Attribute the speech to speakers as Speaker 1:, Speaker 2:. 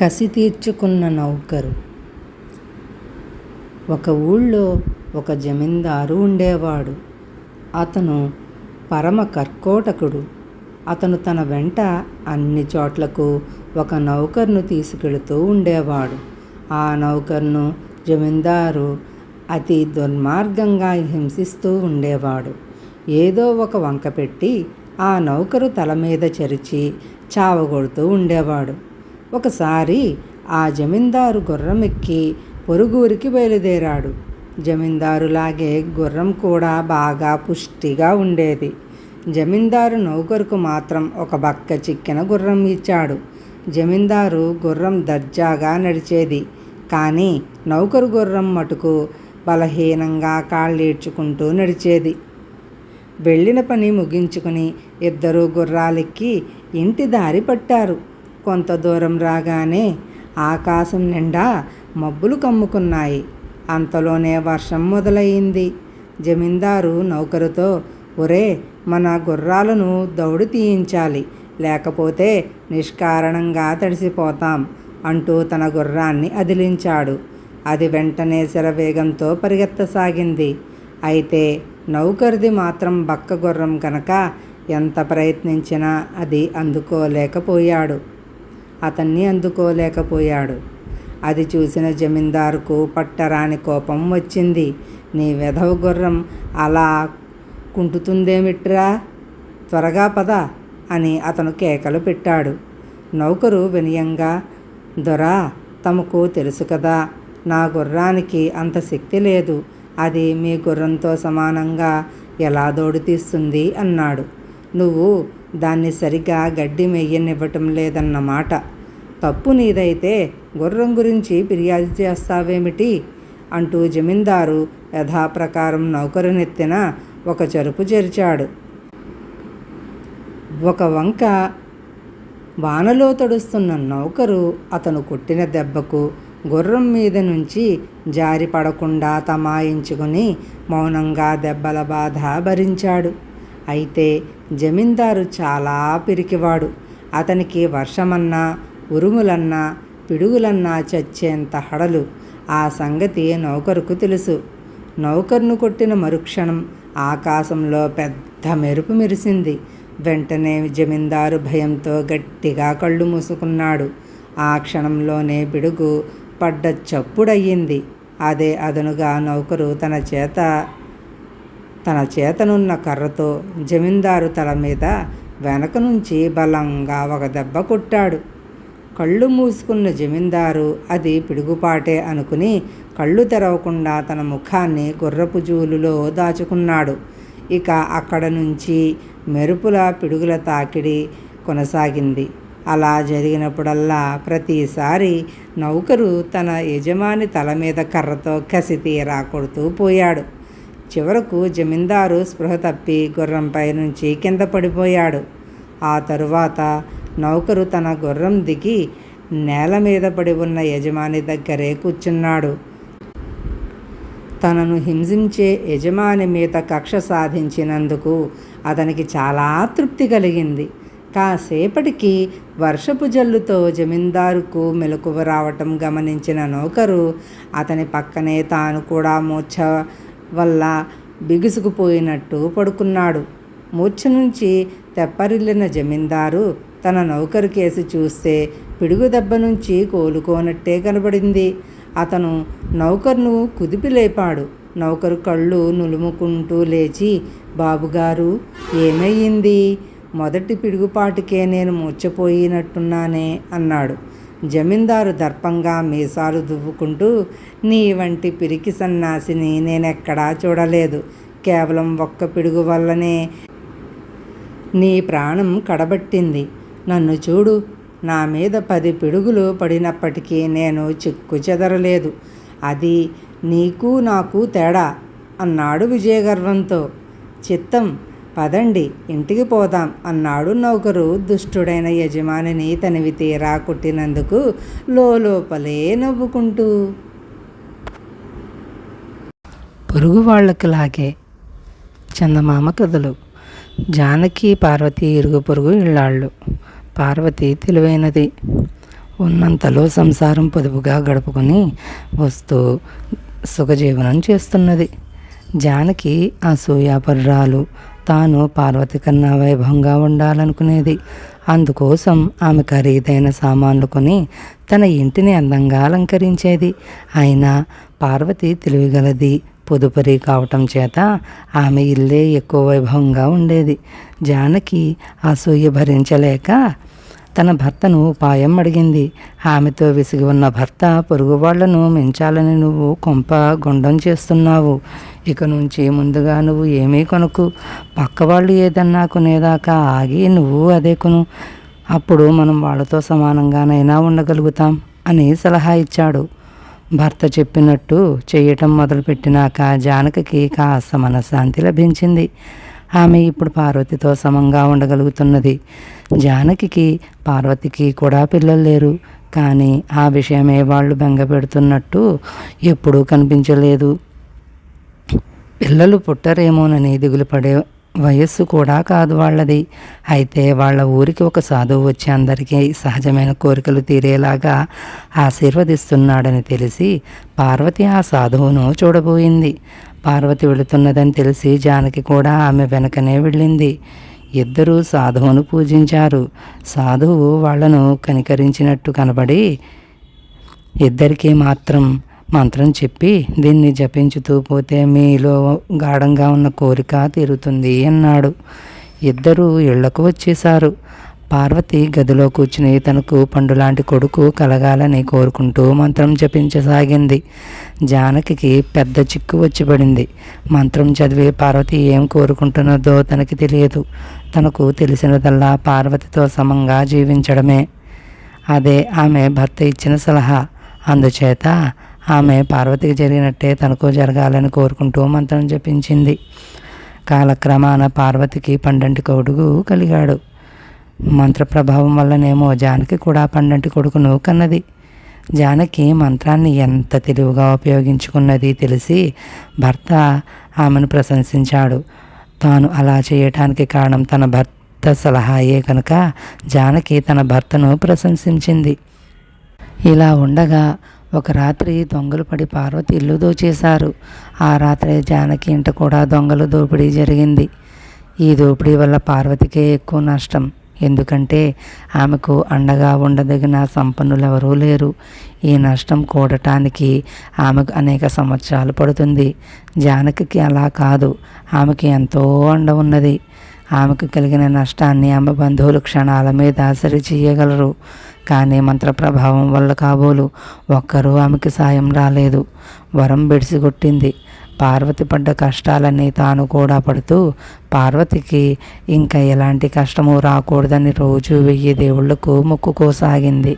Speaker 1: కసి తీర్చుకున్న నౌకరు. ఒక ఊళ్ళో ఒక జమీందారు ఉండేవాడు. అతను పరమ కర్కోటకుడు. అతను తన వెంట అన్ని చోట్లకు ఒక నౌకర్ను తీసుకెళుతూ ఉండేవాడు. ఆ నౌకర్ను జమీందారు అతి దుర్మార్గంగా హింసిస్తూ ఉండేవాడు. ఏదో ఒక వంక పెట్టి ఆ నౌకరు తల మీద చరిచి చావగొడుతూ ఉండేవాడు. ఒకసారి ఆ జమీందారు గుర్రం ఎక్కి పొరుగురికి బయలుదేరాడు. జమీందారులాగే గుర్రం కూడా బాగా పుష్టిగా ఉండేది. జమీందారు నౌకరుకు మాత్రం ఒక బక్క చిక్కిన గుర్రం ఇచ్చాడు. జమీందారు గుర్రం దర్జాగా నడిచేది. కానీ నౌకరు గుర్రం మటుకు బలహీనంగా కాళ్ళేడ్చుకుంటూ నడిచేది. వెళ్ళిన పని ముగించుకుని ఇద్దరు గుర్రాలెక్కి ఇంటి దారి పట్టారు. కొంత దూరం రాగానే ఆకాశం నిండా మబ్బులు కమ్ముకున్నాయి. అంతలోనే వర్షం మొదలయ్యింది. జమీందారు నౌకరుతో ఒరే మన గుర్రాలను దౌడు తీయించాలి. లేకపోతే నిష్కారణంగా తడిసిపోతాం అంటూ తన గుర్రాన్ని అదిలించాడు. అది వెంటనే శరవేగంతో పరిగెత్తసాగింది. అయితే నౌకరిది మాత్రం బక్క గుర్రం కనుక ఎంత ప్రయత్నించినా అది అందుకోలేకపోయాడు. అతన్ని అందుకోలేకపోయాడు. అది చూసిన జమీందారుకు పట్టరాని కోపం వచ్చింది. నీ వెధవ గుర్రం అలా కుంటుతుందేమిట్రా? త్వరగా పద అని అతను కేకలు పెట్టాడు. నౌకరు వినయంగా దొరా తమకు తెలుసు కదా నా గుర్రానికి అంత శక్తి లేదు. అది మీ గుర్రంతో సమానంగా ఎలా దోడు తీస్తుంది? అన్నాడు. నువ్వు దాన్ని సరిగా గడ్డి మెయ్యనివ్వటం లేదన్నమాట. తప్పు నీదైతే గుర్రం గురించి ఫిర్యాదు చేస్తావేమిటి? అంటూ జమీందారు యథాప్రకారం నౌకరునెత్తిన ఒక చెరుపు చేర్చాడు ఒక వంక వానలో తడుస్తున్న నౌకరు అతను కొట్టిన దెబ్బకు గుర్రం మీద నుంచి జారి పడకుండా తమాయించుకుని మౌనంగా దెబ్బల బాధ భరించాడు. అయితే జమీందారు చాలా పిరికివాడు. అతనికి వర్షమన్నా ఉరుములన్నా పిడుగులన్నా చచ్చేంత హడలు. ఆ సంగతి నౌకరుకు తెలుసు. నౌకర్ను కొట్టిన మరుక్షణం ఆకాశంలో పెద్ద మెరుపు మెరిసింది. వెంటనే జమీందారు భయంతో గట్టిగా కళ్ళు మూసుకున్నాడు. ఆ క్షణంలోనే పిడుగు పడ్డ చప్పుడయ్యింది. అదే అదనుగా నౌకరు తన చేత తన చేతనున్న కర్రతో జమీందారు తల మీద వెనక నుంచి బలంగా ఒక దెబ్బ కొట్టాడు. కళ్ళు మూసుకున్న జమీందారు అది పిడుగుపాటే అనుకుని కళ్ళు తెరవకుండా తన ముఖాన్ని గుర్రపు జూలులో దాచుకున్నాడు. ఇక అక్కడ నుంచి మెరుపుల పిడుగుల తాకిడి కొనసాగింది. అలా జరిగినప్పుడల్లా ప్రతిసారి నౌకరు తన యజమాని తల మీద కర్రతో కసి తీరా కొడుతూ పోయాడు. చివరకు జమీందారు స్పృహ తప్పి గుర్రంపై నుంచి కింద పడిపోయాడు. ఆ తరువాత నౌకరు తన గుర్రం దిగి నేల మీద పడి ఉన్న యజమాని దగ్గరే కూర్చున్నాడు. తనను హింసించే యజమాని మీద కక్ష సాధించినందుకు అతనికి చాలా తృప్తి కలిగింది. కాసేపటికి వర్షపు జల్లుతో జమీందారుకు మెలకువ రావటం గమనించిన నౌకరు అతని పక్కనే తాను కూడా మూర్ఛ వల్ల బిగుసుకుపోయినట్టు పడుకున్నాడు. మూర్ఛ నుంచి తెప్పరిల్లిన జమీందారు తన నౌకరు కేసి చూస్తే పిడుగు దెబ్బ నుంచి కోలుకోనట్టే కనబడింది. అతను నౌకర్ను కుదిపి లేపాడు. నౌకరు కళ్ళు నులుముకుంటూ లేచి బాబుగారు ఏమయ్యింది? మొదటి పిడుగుపాటికే నేను మూర్చపోయినట్టున్నానే అన్నాడు. జమీందారు దర్పంగా మీసాలు దువ్వుకుంటూ నీ వంటి పిరికి సన్నాసిని నేనెక్కడా చూడలేదు. కేవలం ఒక్క పిడుగు వల్లనే నీ ప్రాణం కడబట్టింది. నన్ను చూడు. నా మీద పది పిడుగులు పడినప్పటికీ నేను చిక్కు చెదరలేదు. అది నీకు నాకు తేడా అన్నాడు విజయగర్వంతో. చిత్తం పదండి ఇంటికి పోదాం అన్నాడు నౌకరు దుష్టుడైన యజమానిని తనివి తీరా కొట్టినందుకు లోపలే నవ్వుకుంటూ. పొరుగు వాళ్ళకి లాగే చందమామ కథలు. జానకి పార్వతి ఇరుగు పొరుగు ఇళ్ళాళ్ళు. పార్వతి తెలివైనది. ఉన్నంతలో సంసారం పొదుపుగా గడుపుకొని వస్తూ సుఖజీవనం చేస్తున్నది. జానకి అసూయాపర్రాలు. తాను పార్వతి కన్నా వైభవంగా ఉండాలనుకునేది. అందుకోసం ఆమె ఖరీదైన సామాన్లు కొని తన ఇంటిని అందంగా అలంకరించేది. అయినా పార్వతి తెలివిగలది పొదుపరి కావటం చేత ఆమె ఇల్లే ఎక్కువ వైభవంగా ఉండేది. జానకి అసూయ భరించలేక తన భర్తను ఉపాయం అడిగింది. ఆమెతో విసిగి ఉన్న భర్త పొరుగు వాళ్ళను మించాలని నువ్వు కొంప గుండం చేస్తున్నావు. ఇక నుంచి ముందుగా నువ్వు ఏమీ కొనుకు పక్క వాళ్ళు ఏదన్నా కొనేదాకా ఆగి నువ్వు అదే కొను. అప్పుడు మనం వాళ్ళతో సమానంగానైనా ఉండగలుగుతాం అని సలహా ఇచ్చాడు. భర్త చెప్పినట్టు చేయటం మొదలుపెట్టినాక జానకి కాస్త మనశ్శాంతి లభించింది. ఆమె ఇప్పుడు పార్వతితో సమంగా ఉండగలుగుతున్నది. జానకి పార్వతికి కూడా పిల్లలు లేరు. కానీ ఆ విషయమే వాళ్ళు బెంగ పెడుతున్నట్టు ఎప్పుడూ కనిపించలేదు. పిల్లలు పుట్టరేమోనని దిగులు పడే వయస్సు కూడా కాదు వాళ్ళది. అయితే వాళ్ళ ఊరికి ఒక సాధువు వచ్చి అందరికీ సహజమైన కోరికలు తీరేలాగా ఆశీర్వదిస్తున్నాడని తెలిసి పార్వతి ఆ సాధువును చూడబోయింది. పార్వతి వెళుతున్నదని తెలిసి జానకి కూడా ఆమె వెనకనే వెళ్ళింది. ఇద్దరూ సాధువును పూజించారు. సాధువు వాళ్ళను కనికరించినట్టు కనబడి ఇద్దరికీ మాత్రం మంత్రం చెప్పి దీన్ని జపించుతూ పోతే మీలో గాఢంగా ఉన్న కోరిక తీరుతుంది అన్నాడు. ఇద్దరూ ఇళ్ళకు వచ్చేశారు. పార్వతి గదిలో కూర్చుని తనకు పండులాంటి కొడుకు కలగాలని కోరుకుంటూ మంత్రం జపించసాగింది. జానకి పెద్ద చిక్కు వచ్చిపడింది. మంత్రం చదివి పార్వతి ఏం కోరుకుంటున్నదో తనకి తెలియదు. తనకు తెలిసినదల్లా పార్వతితో సమంగా జీవించడమే. అదే ఆమె భర్త ఇచ్చిన సలహా. అందుచేత ఆమె పార్వతికి జరిగినట్టే తనకు జరగాలని కోరుకుంటూ మంత్రం జపించింది. కాలక్రమాన పార్వతికి పండంటి కొడుకు కలిగాడు. మంత్ర ప్రభావం వల్లనేమో జానకి కూడా పండంటి కొడుకును కన్నది. జానకి మంత్రాన్ని ఎంత తెలివిగా ఉపయోగించుకున్నది తెలిసి భర్త ఆమెను ప్రశంసించాడు. తాను అలా చేయటానికి కారణం తన భర్త సలహాయే కనుక జానకి తన భర్తను ప్రశంసించింది. ఇలా ఉండగా ఒక రాత్రి దొంగలు పడి పార్వతి ఇల్లు దోచేశారు. ఆ రాత్రి జానకి ఇంట కూడా దొంగలు దోపిడీ జరిగింది. ఈ దోపిడీ వల్ల పార్వతికే ఎక్కువ నష్టం. ఎందుకంటే ఆమెకు అండగా ఉండదగిన సంపన్నులు ఎవరూ లేరు. ఈ నష్టం కూడటానికి ఆమెకు అనేక సంవత్సరాలు పడుతుంది. జానకి అలా కాదు. ఆమెకి ఎంతో అండ ఉన్నది. ఆమెకు కలిగిన నష్టాన్ని ఆమె బంధువులు క్షణాల మీద సరి చేయగలరు. కానీ మంత్ర ప్రభావం వల్ల కాబోలు ఒక్కరూ ఆమెకి సాయం రాలేదు. వరం బెడిసిగొట్టింది పార్వతి పడ్డ కష్టాలన్నీ తాను కూడా పడుతూ పార్వతికి ఇంకా ఎలాంటి కష్టము రాకూడదని రోజు వెయ్యి దేవుళ్ళకు మొక్కుకోసాగింది